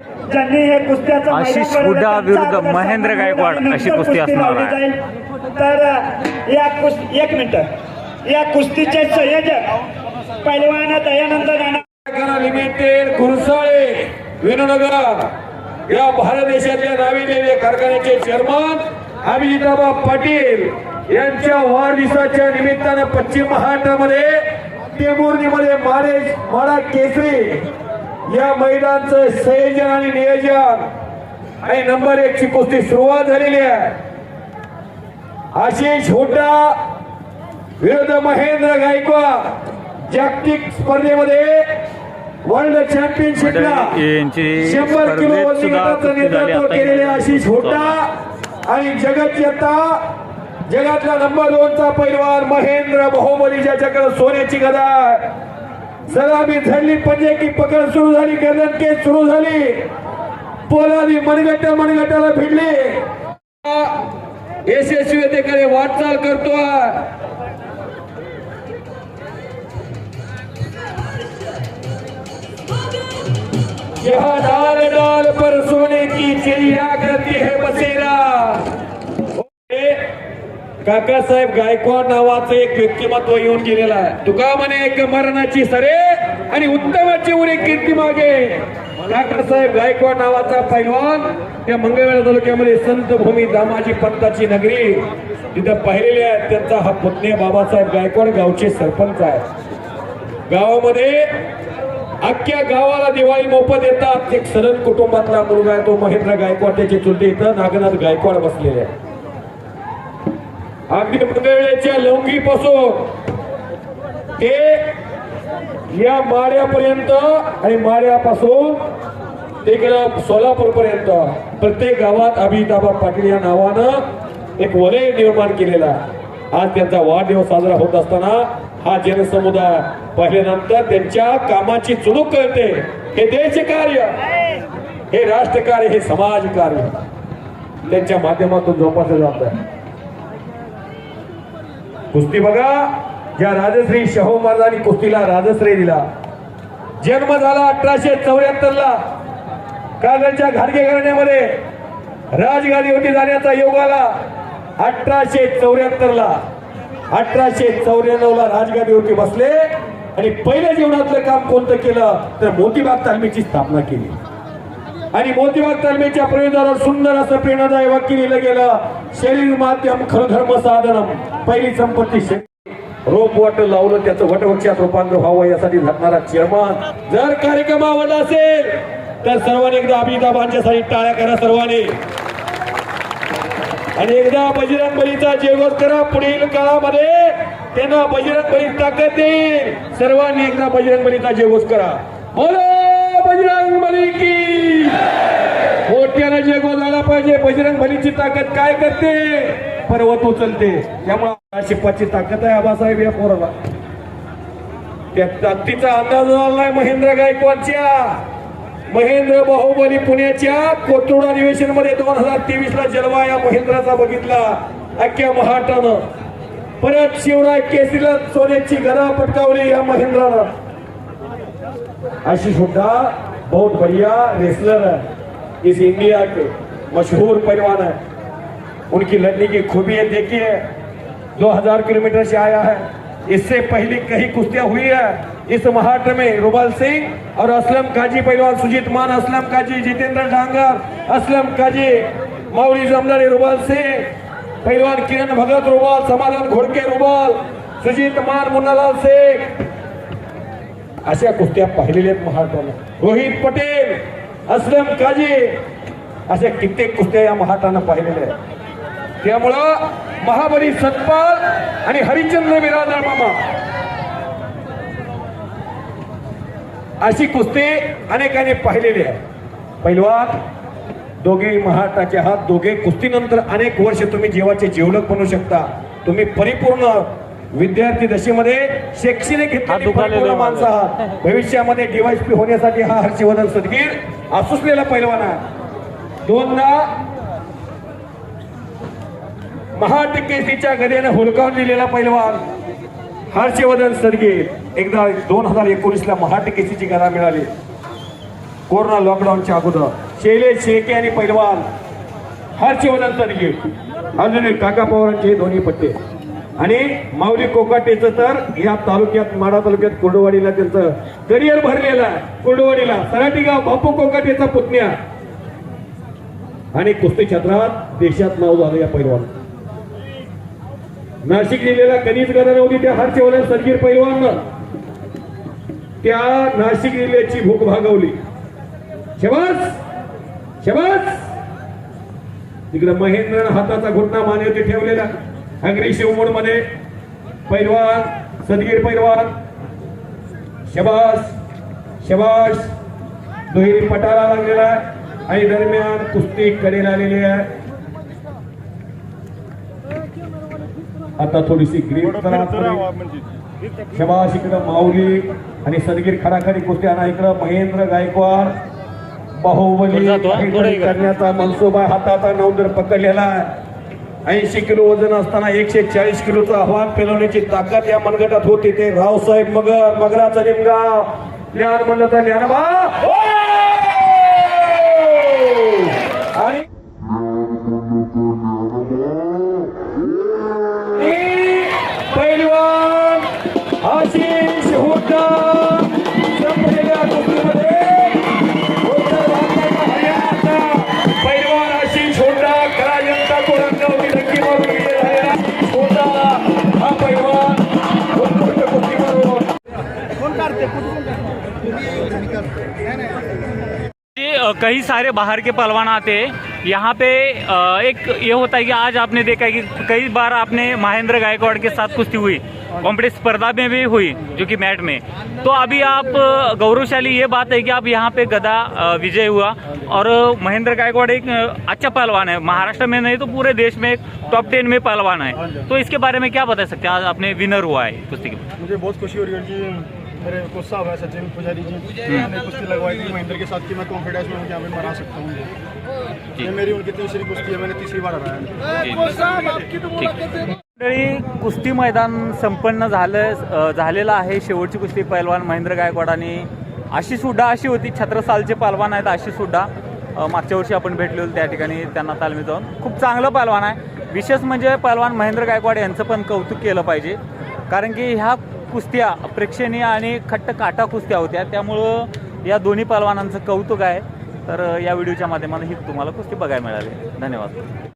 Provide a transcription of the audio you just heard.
हे आशिष त्यांचा विरुद्ध महेंद्र गायकवाड अशी कुस्ती असणार आहे. तर या कुस्ती एक मिनिट. या कुस्तीचे संयोजक पैलवान दयानंद राणा लिमिटेड गुरसाळे विनोनगर या भारत देशातल्या नाविलेले कारखान्याचे चेअरमन अभिजिताबा पाटील यांच्या वाढदिवसाच्या निमित्तानं पश्चिम महाराष्ट्रामध्ये टेंभुर्णीमध्ये मारे माडा केसरी. या मैदानचं संयोजन आणि नियोजन. आणि नंबर एक ची कुस्ती सुरुवात झालेली आहे. आशिष हुड्डा विरुद्ध महेंद्र गायकवाड जागतिक स्पर्धेमध्ये वर्ल्ड चॅम्पियनशिपला शंभर किलो गटाचं नेतृत्व. केलेले आशिष हुड्डा. आणि जगत यता जगातला नंबर दोनचा पैलवान महेंद्र बाहुबली ज्याच्याकडे सोन्याची गदा धरली पंजे की पकड सुरू झाली, गर्दन केस सुरू झाली। पोलादी मनगट मनगटाला भिडली। यशस्वीतेकडे वाटचाल करतोय यहाँ डाल डाल पर सोने की चिड़िया करती है बसेरा। काकासाहेब गायकवाड नावाचं एक व्यक्तिमत्व येऊन गेलेलं आहे. तुका म्हणे एक मरणाची सरे आणि उत्तमाची उरे कीर्ती मागे. काकासाहेब गायकवाड नावाचा पैलवान त्या मंगळवेढा तालुक्यामध्ये संत भूमी दामाजी पंताची नगरी. तिथं पाहिलेले आहेत त्यांचा हा पुतणे बाबासाहेब गायकवाड गावचे सरपंच आहे. गावामध्ये अख्ख्या गावाला दिवाळी मोफत येतात. एक सरण कुटुंबातला मुलगा आहे तो महेंद्र गायकवाड त्याचे चुलते इथं नागनाथ गायकवाड बसलेले आहे अगदी मंगळवेळेच्या लवंगीपासून ते या माड्यापर्यंत आणि माड्यापासून ते गेलं सोलापूर पर्यंत प्रत्येक गावात अभिताबा पाटील या नावानं एक वलय निर्माण केलेला. आज त्यांचा वाढदिवस साजरा होत असताना हा जनसमुदाय पाहिल्यानंतर त्यांच्या कामाची चुणूक करते. हे देश कार्य. हे राष्ट्रकार्य हे समाज कार्य. त्यांच्या माध्यमातून जोपासलं जात आहे कुस्ती बघा. ज्या राजश्री शाहू महाराजांनी कुस्तीला राजश्री दिला. जन्म झाला अठराशे चौऱ्याहत्तर ला कालच्या घाडगे घराण्यामध्ये राजगादीवरती जाण्याचा योग आला. अठराशे चौऱ्याहत्तर ला अठराशे चौऱ्याण्णव ला राजगादीवरती बसले. आणि पहिल्या जीवनातलं काम कोणतं केलं? तर मोतीबाग तालमीची स्थापना केली. आणि मोतीबाग तालमीच्या प्रयोजनावर सुंदर असं प्रेरणादायी वाक्य लिहिलं गेलं. शरीर माध्यम खरधर्म साधनम पहिली संपत्ती रोप वाट लावलं त्याचं वटवृक्षात रूपांतर व्हावं यासाठी झटणारा चेअरमन. जर कार्यक्रम आवडला असेल तर सर्वांनी एकदा अमिताभांच्यासाठी टाळ्या करा सर्वांनी. आणि एकदा बजरंग बलीचा जयघोष करा पुढील काळामध्ये. त्यांना बजरंग बली ताकद देईल. सर्वांनी एकदा बजरंग बलीचा जयघोष करा. बोलो बजरंग बली की मोठ्यानं जेगो झाला पाहिजे. बजरंग बलीची ताकद काय करते? पर्वत उचलते. त्यामुळे शिपाची ताकद आहे आबासाहेब या पोराला. त्या ताकदीचा अंदाज झाला महेंद्र गायकवाडच्या. महेंद्र बाहुबली पुण्याच्या कोथरूड अधिवेशनमध्ये दोन हजार तेवीस ला जलवा या महेंद्राचा बघितला. अख्ख्या महाराष्ट्रानं. परत शिवराय केसरीला सोन्याची घरा पटकावली या महेंद्रानं. अशी सुद्धा बहुत बढ़िया रेसलर आहे. इस इंडिया के मशहूर पहलवान है। उनकी लड़ने की खूबी है। देखिए 2000 किलोमीटर से आया है। इससे पहले कई कुश्तियाँ हुई है। इस महाराष्ट्र में रुबल सिंह और असलम काजी पहलवान सुजीत मान, असलम काजी जितेंद्र डांगर, असलम काजी मौली जमदारी रुबल सिंह पहलवान किरण भगत रुबल, समाधान घोडके रुबल, सुजीत मान, मुन्नालाल शेख अशा कुस्त्या पाहिलेल्या आहेत महाराष्ट्रानं रोहित पटेल असलम काजी अशा कित्येक कुस्त्या या महाटानं पाहिलेल्या आहेत. त्यामुळं महाबली सतपाल आणि हरिचंद्र बिरादर मामा. अशी कुस्ती अनेकांनी पाहिलेली आहे पैलवान दोघे महाराष्ट्राचे आहात दोघे कुस्तीनंतर अनेक वर्ष तुम्ही जीवाचे जीवलक बनू शकता. तुम्ही परिपूर्ण विद्यार्थी दशेमध्ये शैक्षणिक. माणसं भविष्यामध्ये डीवायसपी होण्यासाठी हा हर्षवर्धन सदगीर पैलवान आहे. दोनदा महाटिकेसीच्या गदेनं हुलकावून दिलेला पैलवान हर्षवर्धन सदगीर. एकदा दोन हजार एकोणीस ला महाटिकेसीची गदा मिळाली. कोरोना लॉकडाऊनच्या अगोदर. शैलेश शेळके आणि पैलवान हर्षवर्धन सरगे अजून काका पवारांचे दोन्ही पट्टे. आणि माऊली कोकाटेचं तर या तालुक्यात माडा तालुक्यात कुर्डवाडीला त्यांचं करिअर भरलेलं आहे. कुर्डवाडीला. सराटी गाव बापू कोकाटेचा पुतण्या. आणि कुस्ती क्षेत्रात देशात नाव झालं या पैलवान. नाशिक जिल्ह्याला कधीच गरज होती त्या हर्षवर्धन सरगीर पैलवान. त्या नाशिक जिल्ह्याची भूक भागवली. शबास! शबास! तिकडे महेंद्र हाताचा घुटना मानेवरती ठेवलेला. अग्रेसिव्ह मोडमध्ये पैलवान सदगीर पैलवान शबास शबास दुहेरी पटाला लागलेला आहे आणि दरम्यान कुस्ती कडेला आलेली आहे. आता थोडीशी ग्रीप करा शबाश इकडं माऊली आणि सदगीर खडाखडी कुस्ती आणा इकडं. महेंद्र गायकवाड बाहुबली करण्याचा मनसुबा हाताचा नवदर पकडलेला आहे. ऐंशी किलो वजन असताना एकशे चाळीस किलोचं आव्हान पेलवण्याची ताकद या मनगटात होती. ते रावसाहेब मगर मगराचा निमगाव. ज्ञान म्हणलं तर ज्ञानबा कई सारे बाहर के पहलवान आते हैं। यहाँ पे एक ये होता है कि आज आपने देखा है कि कई बार आपने महेंद्र गायकवाड़ के साथ कुश्ती हुई। कॉम्पिटिशन स्पर्धा में भी हुई, जो कि मैट में। तो अभी आप गौरवशाली ये बात है कि आप यहाँ पे गदा विजय हुआ और महेंद्र गायकवाड़ एक अच्छा पहलवान है। महाराष्ट्र में नहीं तो पूरे देश में टॉप टेन में पहलवान है। तो इसके बारे में क्या बता सकते हैं? आज आपने विनर हुआ है कुश्ती के मुझे बहुत खुशी हो रही है कि मेरे कोच साहब है सचिन पुजारी जी। मैंने कुश्ती लगवाई थी महेंद्र के साथ कि मैं कॉन्फिडेंस में हूँ कि यहाँ पे मैं हरा सकता हूँ। ये मेरी उनकी तीसरी कुश्ती है मैंने तीसरी बार हराया मंडळी कुस्ती मैदान संपन्न झालं झालेलं आहे. शेवटची कुस्ती पैलवान महेंद्र गायकवाड आणि आशिष हुड्डा अशी होती. छत्रसालचे पैलवान आहेत आशिष हुड्डा. मागच्या वर्षी आपण भेटलेलो त्या ठिकाणी त्यांना तालमीत जाऊन. खूप चांगलं पैलवान आहे. विशेष म्हणजे पैलवान महेंद्र गायकवाड यांचं पण कौतुक केलं पाहिजे. कारण की ह्या कुस्त्या प्रेक्षणीय आणि खट्ट काटा कुस्त्या होत्या. त्यामुळं या दोन्ही पैलवानांचं कौतुक आहे. तर या व्हिडिओच्या माध्यमातून ही तुम्हाला कुस्ती बघायला मिळाली. धन्यवाद.